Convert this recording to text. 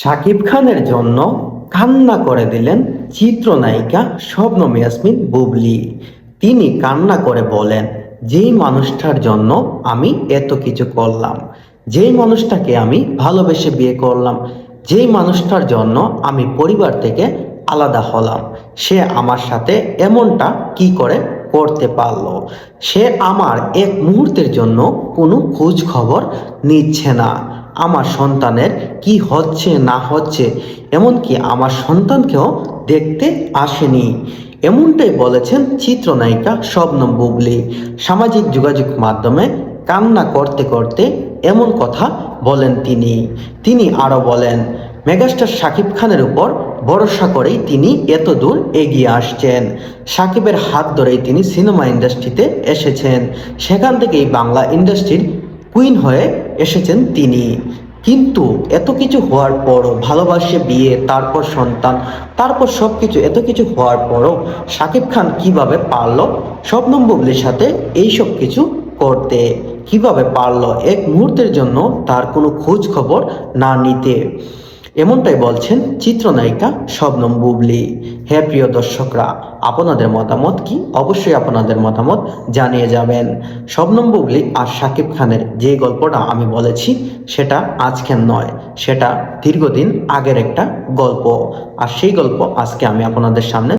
শাকিব খানের জন্য কান্না করে দিলেন চিত্রনায়িকা শবনম ইয়াসমিন বুবলি। তিনি কান্না করে বলেন, যেই মানুষটার জন্য আমি এত কিছু করলাম, যেই মানুষটাকে আমি ভালোবেসে বিয়ে করলাম, যেই মানুষটার জন্য আমি পরিবার থেকে আলাদা হলাম, সে আমার সাথে এমনটা কি করে করতে পারল? সে আমার এক মুহূর্তের জন্য কোনো খোঁজ খবর নিচ্ছে না। আমার সন্তানের কি হচ্ছে, না হচ্ছে। এমনকি আমার সন্তানকেও দেখতে আসেনি। এমনটাই বলেছেন চিত্রনায়িকা শবনম বুবলি। সামাজিক যোগাযোগ মাধ্যমে কান্না করতে করতে এমন কথা বলেন তিনি। তিনি আরও বলেন, মেগাস্টার শাকিব খানের উপর ভরসা করেই তিনি এত দূর এগিয়ে আসছেন। সাকিবের হাত ধরেই তিনি সিনেমা ইন্ডাস্ট্রিতে এসেছেন। সেখান থেকেই বাংলা ইন্ডাস্ট্রির কুইন হয়ে এসেছেন তিনি। কিন্তু এত কিছু হওয়ার পরও ভালোবাসে বিয়ে, তারপর সন্তান, তারপর সব কিছু এত কিছু হওয়ার পরও শাকিব খান কীভাবে পারল? স্বপ্নম বুবলির সাথে এই সব কিছু করতে কীভাবে পারল? এক মুহূর্তের জন্য তার কোনো খোঁজ খবর না নিতে। এমনটাই বলছেন চিত্রনায়িকা শবনম বুবলি। হ্যাঁ প্রিয় দর্শকরা, আপনাদের মতামত কি? অবশ্যই আপনাদের মতামত জানিয়ে যাবেন। শবনম বুবলি আর সাকিব খানের যে গল্পটা আমি বলেছি, সেটা আজকের নয়, সেটা দীর্ঘদিন আগের একটা গল্প। আর সেই গল্প আজকে আমি আপনাদের সামনে